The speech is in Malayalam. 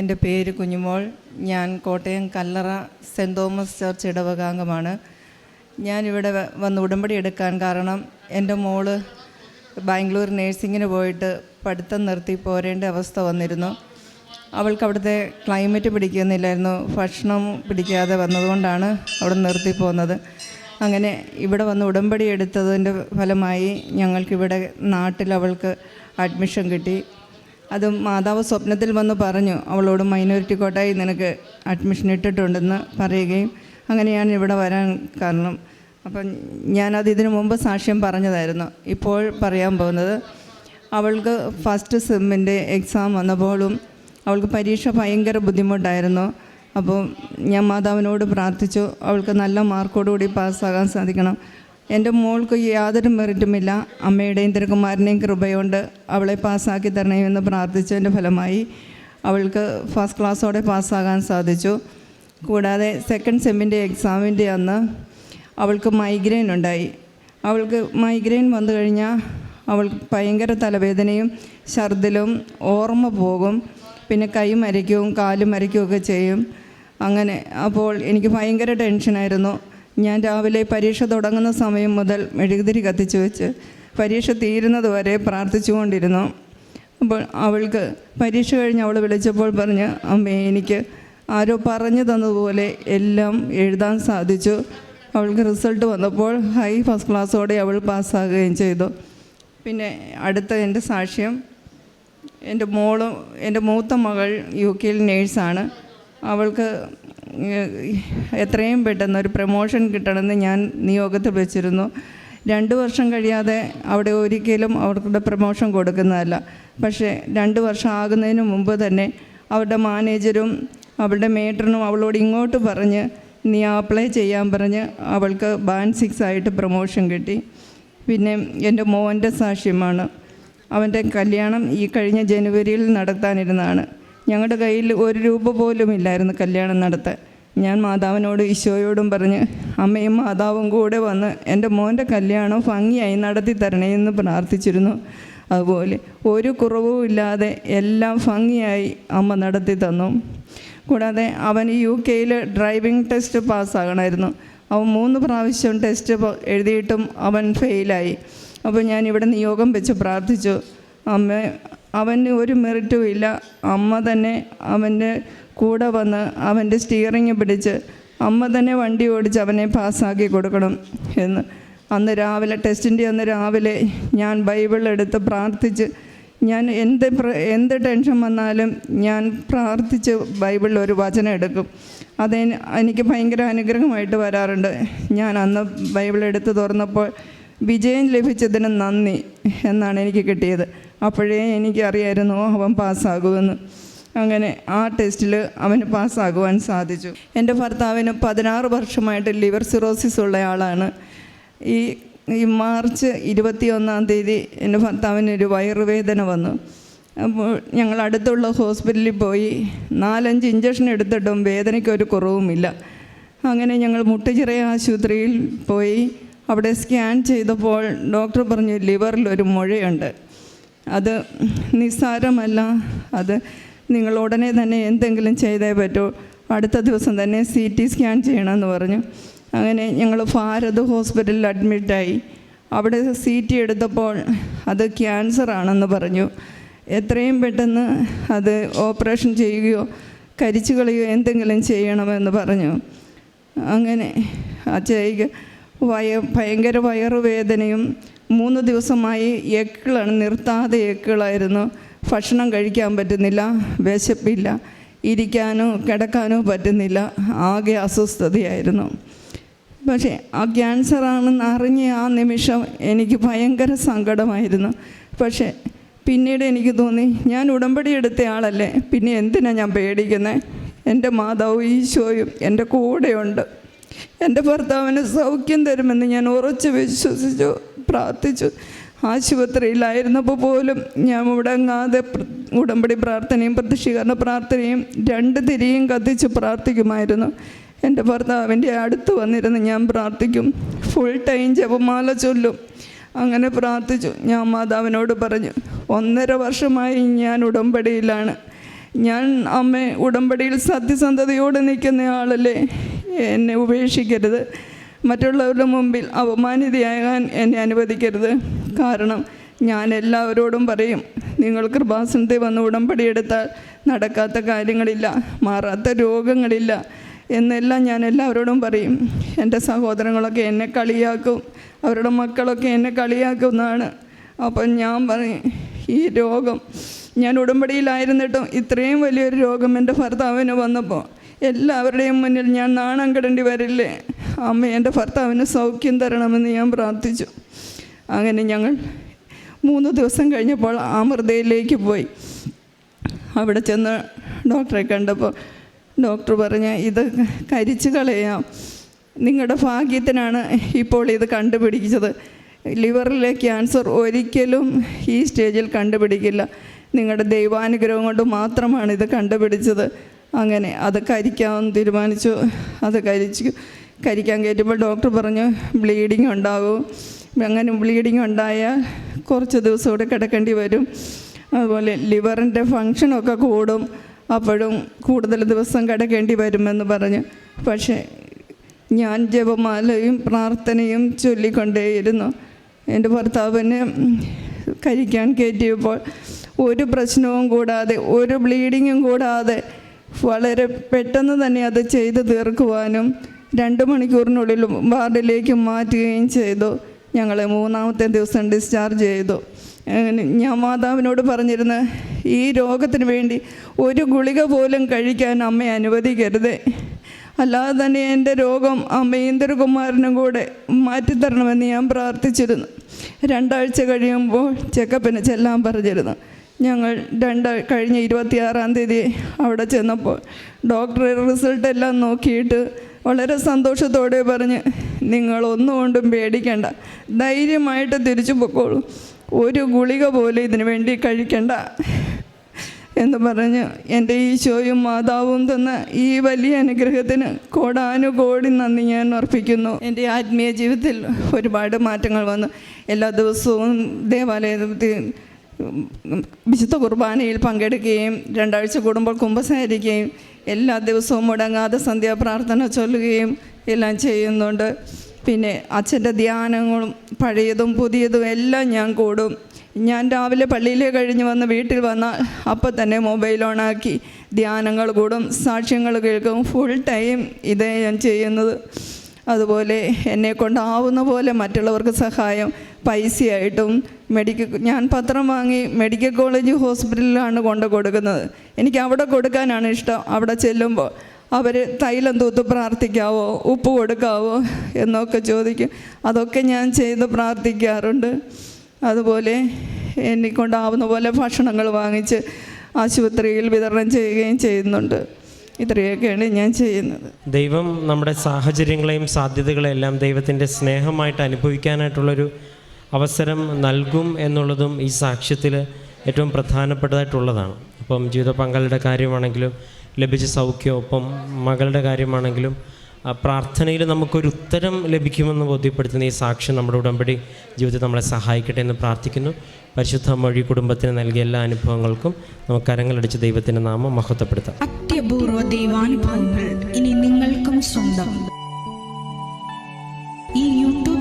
എന്റെ പേര് കുഞ്ഞുമോൾ. ഞാൻ Kottayam Kallara saint Thomas church ഇടവകാംഗമാണ്. ഞാനിവിടെ വന്ന് ഉടമ്പടി എടുക്കാൻ കാരണം എന്റെ മോൾ ബാംഗ്ലൂർ നേഴ്സിങ്ങിന് പോയിട്ട് പഠിത്തം നിർത്തി പോരേണ്ട അവസ്ഥ വന്നിരുന്നു. അവൾക്ക് അവിടുത്തെ ക്ലൈമറ്റ് പിടിക്കുന്നില്ലായിരുന്നു. ഭക്ഷണം പിടിക്കാതെ വന്നതുകൊണ്ടാണ് അവിടെ നിർത്തി പോകുന്നത് അങ്ങനെ ഇവിടെ വന്ന് ഉടമ്പടി എടുത്തതിന്റെ ഫലമായി ഞങ്ങൾക്കിവിടെ നാട്ടിൽ അവൾക്ക് അഡ്മിഷൻ കിട്ടി. അത് മാതാവ് സ്വപ്നത്തിൽ വന്ന് പറഞ്ഞു അവളോട് മൈനോറിറ്റി കോട്ടായി നിനക്ക് അഡ്മിഷൻ ഇട്ടിട്ടുണ്ടെന്ന് പറയുകയും അങ്ങനെയാണ് ഇവിടെ വരാൻ കാരണം. അപ്പം ഞാനത് ഇതിനു മുമ്പ് സാക്ഷ്യം പറഞ്ഞതായിരുന്നു. ഇപ്പോൾ പറയാൻ പോകുന്നത് അവൾക്ക് ഫസ്റ്റ് സെമ്മിന്റെ എക്സാം വന്നപ്പോഴും അവൾക്ക് പരീക്ഷ ഭയങ്കര ബുദ്ധിമുട്ടായിരുന്നു. അപ്പോൾ ഞാൻ മാതാവിനോട് പ്രാർത്ഥിച്ചു അവൾക്ക് നല്ല മാർക്കോടുകൂടി പാസ്സാകാൻ സാധിക്കണം. എന്റെ മോൾക്ക് യാതൊരു മെറിറ്റുമില്ല. അമ്മയുടെയും തിരുക്കുമാരന്റെയും കൃപയുണ്ട് അവളെ പാസ്സാക്കി തരണമെന്ന് പ്രാർത്ഥിച്ചതിന്റെ ഫലമായി അവൾക്ക് ഫസ്റ്റ് ക്ലാസ്സോടെ പാസ്സാകാൻ സാധിച്ചു. കൂടാതെ സെക്കൻഡ് സെമ്മിന്റെ എക്സാമിന്റെ അന്ന് അവൾക്ക് മൈഗ്രെയിൻ ഉണ്ടായി. അവൾക്ക് മൈഗ്രെയിൻ വന്നു കഴിഞ്ഞാൽ അവൾക്ക് ഭയങ്കര തലവേദനയും ഛർദിലും ഓർമ്മ പോകും. പിന്നെ കൈ മരയ്ക്കും കാലും മരയ്ക്കുകയൊക്കെ ചെയ്യും. അങ്ങനെ അപ്പോൾ എനിക്ക് ഭയങ്കര ടെൻഷനായിരുന്നു ഞാൻ രാവിലെ പരീക്ഷ തുടങ്ങുന്ന സമയം മുതൽ മെഴുകുതിരി കത്തിച്ചു വെച്ച് പരീക്ഷ തീരുന്നത് വരെ പ്രാർത്ഥിച്ചുകൊണ്ടിരുന്നു. അപ്പോൾ അവൾക്ക് പരീക്ഷ കഴിഞ്ഞ് അവൾ വിളിച്ചപ്പോൾ പറഞ്ഞ് അമ്മേ എനിക്ക് ആരോ പറഞ്ഞു തന്നതുപോലെ എല്ലാം എഴുതാൻ സാധിച്ചു. അവൾക്ക് റിസൾട്ട് വന്നപ്പോൾ ഹൈ ഫസ്റ്റ് ക്ലാസ്സോടെ അവൾ പാസ്സാകുകയും ചെയ്തു. പിന്നെ അടുത്ത എന്റെ സാക്ഷ്യം എന്റെ മോളും എന്റെ മൂത്ത മകൾ യു കെയിൽ നേഴ്സാണ്. അവൾക്ക് എത്രയും പെട്ടെന്ന് ഒരു പ്രൊമോഷൻ കിട്ടണമെന്ന് ഞാൻ നിയോഗത്തിൽ വെച്ചിരുന്നു. രണ്ട് വർഷം കഴിയാതെ അവിടെ ഒരിക്കലും അവർക്ക് പ്രൊമോഷൻ കൊടുക്കുന്നതല്ല. പക്ഷേ രണ്ട് വർഷം ആകുന്നതിന് മുമ്പ് തന്നെ അവരുടെ മാനേജരും അവളുടെ മേട്ടറിനും അവളോട് ഇങ്ങോട്ട് പറഞ്ഞ് നീ അപ്ലൈ ചെയ്യാൻ പറഞ്ഞ് അവൾക്ക് ബാൻ സിക്സ് ആയിട്ട് പ്രൊമോഷൻ കിട്ടി. പിന്നെ എന്റെ മോന്റെ സാക്ഷ്യമാണ്. അവന്റെ കല്യാണം ഈ കഴിഞ്ഞ ജനുവരിയിൽ നടത്താനിരുന്നതാണ്. ഞങ്ങളുടെ കയ്യിൽ ഒരു രൂപ പോലും ഇല്ലായിരുന്നു കല്യാണം നടത്താൻ. ഞാൻ മാതാവിനോട് ഈശോയോടും പറഞ്ഞ് അമ്മയും മാതാവും കൂടെ വന്ന് എന്റെ മോന്റെ കല്യാണം ഭംഗിയായി നടത്തി തരണേ എന്ന് പ്രാർത്ഥിച്ചിരുന്നു. അതുപോലെ ഒരു കുറവും ഇല്ലാതെ എല്ലാം ഭംഗിയായി അമ്മ നടത്തി തന്നു. കൂടാതെ അവൻ യു കെയിൽ ഡ്രൈവിംഗ് ടെസ്റ്റ് പാസ്സാകണമായിരുന്നു. അവൻ മൂന്ന് പ്രാവശ്യം ടെസ്റ്റ് എഴുതിയിട്ടും അവൻ ഫെയിലായി. അപ്പോൾ ഞാൻ ഇവിടെ നിയോഗം വെച്ച് പ്രാർത്ഥിച്ചു. അമ്മ അവന് ഒരു മെറിറ്റും ഇല്ല. അമ്മ തന്നെ അവന്റെ കൂടെ വന്ന് അവന്റെ സ്റ്റിയറിങ് പിടിച്ച് അമ്മ തന്നെ വണ്ടി ഓടിച്ച് അവനെ പാസ്സാക്കി കൊടുക്കണം എന്ന്. അന്ന് രാവിലെ ടെസ്റ്റിന്റെ അന്ന് രാവിലെ ഞാൻ ബൈബിൾ എടുത്ത് പ്രാർത്ഥിച്ച് ഞാൻ എന്ത് എന്ത് ടെൻഷൻ വന്നാലും ഞാൻ പ്രാർത്ഥിച്ച് ബൈബിളിൽ ഒരു വചനം എടുക്കും. അത് എനിക്ക് ഭയങ്കര അനുഗ്രഹമായിട്ട് വരാറുണ്ട്. ഞാൻ അന്ന് ബൈബിൾ എടുത്ത് തുറന്നപ്പോൾ വിജയം ലഭിച്ചതിന് നന്ദി എന്നാണ് എനിക്ക് കിട്ടിയത്. അപ്പോഴേ എനിക്കറിയായിരുന്നു അവൻ പാസ്സാകുമെന്ന്. അങ്ങനെ ആ ടെസ്റ്റിൽ അവന് പാസ്സാകുവാൻ സാധിച്ചു. എന്റെ ഭർത്താവിന് പതിനാറ് വർഷമായിട്ട് ലിവർ സിറോസിസ് ഉള്ള ആളാണ് ഈ ഈ മാർച്ച് ഇരുപത്തി ഒന്നാം തീയതി എന്റെ ഭർത്താവിന് ഒരു വയറുവേദന വന്നു. അപ്പോൾ ഞങ്ങൾ അടുത്തുള്ള ഹോസ്പിറ്റലിൽ പോയി നാലഞ്ച് ഇഞ്ചക്ഷൻ എടുത്തിട്ടും വേദനയ്ക്ക് ഒരു കുറവുമില്ല. അങ്ങനെ ഞങ്ങൾ മുട്ടുചിറ ആശുപത്രിയിൽ പോയി അവിടെ സ്കാൻ ചെയ്തപ്പോൾ ഡോക്ടർ പറഞ്ഞു ലിവറിൽ ഒരു മുഴയുണ്ട്. അത് നിസ്സാരമല്ല. അത് നിങ്ങൾ ഉടനെ തന്നെ എന്തെങ്കിലും ചെയ്തേ പറ്റൂ. അടുത്ത ദിവസം തന്നെ സി ടി സ്കാൻ ചെയ്യണമെന്ന് പറഞ്ഞു. അങ്ങനെ ഞങ്ങൾ ഭാരത് ഹോസ്പിറ്റലിൽ അഡ്മിറ്റായി അവിടെ സി ടി എടുത്തപ്പോൾ അത് ക്യാൻസർ ആണെന്ന് പറഞ്ഞു. എത്രയും പെട്ടെന്ന് അത് ഓപ്പറേഷൻ ചെയ്യുകയോ കരിച്ചു കളയുകയോ എന്തെങ്കിലും ചെയ്യണമെന്ന് പറഞ്ഞു. അങ്ങനെ അച്ഛയ്ക്ക് വയ ഭയങ്കര വയറുവേദനയും മൂന്ന് ദിവസമായി എക്കിളാണ് നിർത്താതെ എക്കിളായിരുന്നു ഭക്ഷണം കഴിക്കാൻ പറ്റുന്നില്ല വിശപ്പില്ല ഇരിക്കാനോ കിടക്കാനോ പറ്റുന്നില്ല ആകെ അസ്വസ്ഥതയായിരുന്നു. പക്ഷേ ആ ക്യാൻസർ ആണെന്ന് അറിഞ്ഞ ആ നിമിഷം എനിക്ക് ഭയങ്കര സങ്കടമായിരുന്നു. പക്ഷേ പിന്നീട് എനിക്ക് തോന്നി ഞാൻ ഉടമ്പടി എടുത്ത ആളല്ലേ പിന്നെ എന്തിനാണ് ഞാൻ പേടിക്കുന്നത് എന്റെ മാതാവ് ഈശോയും എന്റെ കൂടെയുണ്ട്. എന്റെ ഭർത്താവിന് സൗഖ്യം തരുമെന്ന് ഞാൻ ഉറച്ച് വിശ്വസിച്ചു പ്രാർത്ഥിച്ചു. ആശുപത്രിയിലായിരുന്നപ്പോൾ പോലും ഞാൻ മുടങ്ങാതെ ഉടമ്പടി പ്രാർത്ഥനയും പ്രതിഷീകരണ പ്രാർത്ഥനയും രണ്ട് തിരിയും കത്തിച്ച് പ്രാർത്ഥിക്കുമായിരുന്നു. എന്റെ ഭർത്താവിന്റെ അടുത്ത് വന്നിരുന്ന് ഞാൻ പ്രാർത്ഥിക്കും. ഫുൾ ടൈം ജപമാല ചൊല്ലും. അങ്ങനെ പ്രാർത്ഥിച്ചു. ഞാൻ മാതാവിനോട് പറഞ്ഞു ഒന്നര വർഷമായി ഞാൻ ഉടമ്പടിയിലാണ്. ഞാൻ അമ്മ ഉടമ്പടിയിൽ സത്യസന്ധതയോടെ നിൽക്കുന്ന ആളല്ലേ? എന്നെ ഉപേക്ഷിക്കരുത്. മറ്റുള്ളവരുടെ മുമ്പിൽ അപമാനിതയാകാൻ എന്നെ അനുവദിക്കരുത്. കാരണം ഞാൻ എല്ലാവരോടും പറയും നിങ്ങൾ കൃപാസനത്തെ വന്ന് ഉടമ്പടി എടുത്താൽ നടക്കാത്ത കാര്യങ്ങളില്ല മാറാത്ത രോഗങ്ങളില്ല എന്നെല്ലാം ഞാൻ എല്ലാവരോടും പറയും. എന്റെ സഹോദരങ്ങളൊക്കെ എന്നെ കളിയാക്കും അവരുടെ മക്കളൊക്കെ എന്നെ കളിയാക്കുന്നതാണ് അപ്പം ഞാൻ പറയും ഈ രോഗം ഞാൻ ഉടമ്പടിയിലായിരുന്നിട്ടും ഇത്രയും വലിയൊരു രോഗം എന്റെ ഭർത്താവിന് വന്നപ്പോൾ എല്ലാവരുടെയും മുന്നിൽ ഞാൻ നാണം കെടേണ്ടി വരില്ലേ? അമ്മ എന്റെ ഭർത്താവിന് സൗഖ്യം തരണമെന്ന് ഞാൻ പ്രാർത്ഥിച്ചു. അങ്ങനെ ഞങ്ങൾ മൂന്ന് ദിവസം കഴിഞ്ഞപ്പോൾ അമൃതയിലേക്ക് പോയി. അവിടെ ചെന്ന് ഡോക്ടറെ കണ്ടപ്പോൾ ഡോക്ടർ പറഞ്ഞ് ഇത് കരിച്ചു കളയാം. നിങ്ങളുടെ ഭാഗ്യത്തിനാണ് ഇപ്പോൾ ഇത് കണ്ടുപിടിച്ചത്. ലിവറിലെ ക്യാൻസർ ഒരിക്കലും ഈ സ്റ്റേജിൽ കണ്ടുപിടിക്കില്ല. നിങ്ങളുടെ ദൈവാനുഗ്രഹം കൊണ്ട് മാത്രമാണ് ഇത് കണ്ടുപിടിച്ചത്. അങ്ങനെ അത് കരിക്കാമെന്ന് തീരുമാനിച്ചു. അത് കരിച്ചു കരിക്കാൻ കയറ്റുമ്പോൾ ഡോക്ടർ പറഞ്ഞു ബ്ലീഡിങ് ഉണ്ടാകും. അങ്ങനെ ബ്ലീഡിങ് ഉണ്ടായാൽ കുറച്ച് ദിവസം കൂടെ കിടക്കേണ്ടി വരും. അതുപോലെ ലിവറിന്റെ ഫങ്ഷനൊക്കെ കൂടും. അപ്പോഴും കൂടുതൽ ദിവസം കിടക്കേണ്ടി വരുമെന്ന് പറഞ്ഞു. പക്ഷേ ഞാൻ ജപമാലയും പ്രാർത്ഥനയും ചൊല്ലിക്കൊണ്ടേയിരുന്നു. എന്റെ ഭർത്താവിനെ കഴിക്കാൻ കയറ്റിയപ്പോൾ ഒരു പ്രശ്നവും കൂടാതെ ഒരു ബ്ലീഡിങ്ങും കൂടാതെ വളരെ പെട്ടെന്ന് തന്നെ അത് ചെയ്ത് തീർക്കുവാനും രണ്ട് മണിക്കൂറിനുള്ളിൽ വാർഡിലേക്ക് മാറ്റുകയും ചെയ്തു. ഞങ്ങളെ മൂന്നാമത്തെ ദിവസം ഡിസ്ചാർജ് ചെയ്തു. ഞാൻ മാതാവിനോട് പറഞ്ഞിരുന്നു ഈ രോഗത്തിന് വേണ്ടി ഒരു ഗുളിക പോലും കഴിക്കാൻ അമ്മ അനുവദിക്കരുത്. അല്ലാതെ തന്നെ എന്റെ രോഗം അമ്മ ഇന്ദ്രകുമാരനും കൂടെ മാറ്റിത്തരണമെന്ന് ഞാൻ പ്രാർത്ഥിച്ചിരുന്നു. രണ്ടാഴ്ച കഴിയുമ്പോൾ ചെക്കപ്പിന് ചെല്ലാൻ പറഞ്ഞിരുന്നു. ഞങ്ങൾ രണ്ട് കഴിഞ്ഞ ഇരുപത്തിയാറാം തീയതി അവിടെ ചെന്നപ്പോൾ ഡോക്ടർ റിസൾട്ട് എല്ലാം നോക്കിയിട്ട് വളരെ സന്തോഷത്തോടെ പറഞ്ഞ് നിങ്ങളൊന്നും കൊണ്ടും പേടിക്കണ്ട. ധൈര്യമായിട്ട് തിരിച്ചു പൊക്കോളൂ. ഒരു ഗുളിക പോലെ ഇതിനു വേണ്ടി കഴിക്കണ്ട. എന്ന് പറഞ്ഞ് എന്റെ ഈശോയും മാതാവും തന്ന ഈ വലിയ അനുഗ്രഹത്തിന് കോടാനുകോടി നന്ദി ഞാൻ അർപ്പിക്കുന്നു. എന്റെ ആത്മീയ ജീവിതത്തിൽ ഒരുപാട് മാറ്റങ്ങൾ വന്നു. എല്ലാ ദിവസവും ദേവാലയത്തിൽ വിശുദ്ധ കുർബാനയിൽ പങ്കെടുക്കുകയും രണ്ടാഴ്ച കൂടുമ്പോൾ കുമ്പസാരിക്കുകയും എല്ലാ ദിവസവും മുടങ്ങാതെ സന്ധ്യാപ്രാർത്ഥന ചൊല്ലുകയും എല്ലാം ചെയ്യുന്നുണ്ട്. പിന്നെ അച്ഛന്റെ ധ്യാനങ്ങളും പഴയതും പുതിയതും എല്ലാം ഞാൻ കൂടും. ഞാൻ രാവിലെ പള്ളിയിലെ കഴിഞ്ഞ് വന്ന് വീട്ടിൽ വന്നാൽ അപ്പം തന്നെ മൊബൈൽ ഓണാക്കി ധ്യാനങ്ങൾ കൂടും. സാക്ഷ്യങ്ങൾ കേൾക്കും. ഫുൾ ടൈം ഇതേ ഞാൻ ചെയ്യുന്നത്. അതുപോലെ എന്നെ കൊണ്ടാവുന്ന പോലെ മറ്റുള്ളവർക്ക് സഹായം. പൈസയായിട്ടും മെഡിക്കൽ ഞാൻ പത്രം വാങ്ങി മെഡിക്കൽ കോളേജ് ഹോസ്പിറ്റലിലാണ് കൊണ്ട് കൊടുക്കുന്നത്. എനിക്ക് അവിടെ കൊടുക്കാനാണ് ഇഷ്ടം. അവിടെ ചെല്ലുമ്പോൾ അവർ തൈലം തൂത്ത് പ്രാർത്ഥിക്കാവോ ഉപ്പ് കൊടുക്കാവോ എന്നൊക്കെ ചോദിക്കും. അതൊക്കെ ഞാൻ ചെയ്ത് പ്രാർത്ഥിക്കാറുണ്ട്. അതുപോലെ എന്നെക്കൊണ്ടാവുന്ന പോലെ ഭക്ഷണങ്ങൾ വാങ്ങിച്ച് ആശുപത്രിയിൽ വിതരണം ചെയ്യുകയും ചെയ്യുന്നുണ്ട്. ഇത്രയൊക്കെയാണ് ഞാൻ ചെയ്യുന്നത്. ദൈവം നമ്മുടെ സാഹചര്യങ്ങളെയും സാധ്യതകളെയും എല്ലാം ദൈവത്തിന്റെ സ്നേഹമായിട്ട് അനുഭവിക്കാനായിട്ടുള്ളൊരു അവസരം നൽകും എന്നുള്ളതും ഈ സാക്ഷ്യത്തിൽ ഏറ്റവും പ്രധാനപ്പെട്ടതായിട്ടുള്ളതാണ്. അപ്പം ജീവിത പങ്കാളിയുടെ കാര്യമാണെങ്കിലും ലഭിച്ച സൗഖ്യം ഒപ്പം മകളുടെ കാര്യമാണെങ്കിലും പ്രാർത്ഥനയിൽ നമുക്കൊരു ഉത്തരം ലഭിക്കുമെന്ന് ബോധ്യപ്പെടുത്തുന്ന ഈ സാക്ഷ്യം നമ്മുടെ ഉടമ്പടി ജീവിതത്തിൽ നമ്മളെ സഹായിക്കട്ടെ എന്ന് പ്രാർത്ഥിക്കുന്നു. പരിശുദ്ധ മൊഴി കുടുംബത്തിന് നൽകിയ എല്ലാ അനുഭവങ്ങൾക്കും നമുക്ക് കരങ്ങളടിച്ച് ദൈവത്തിന്റെ നാമം മഹത്വപ്പെടുത്താം. അത്യപൂർവ ദൈവാനുഭവങ്ങൾ ഇനി നിങ്ങൾക്കും സ്വന്തം. ഈ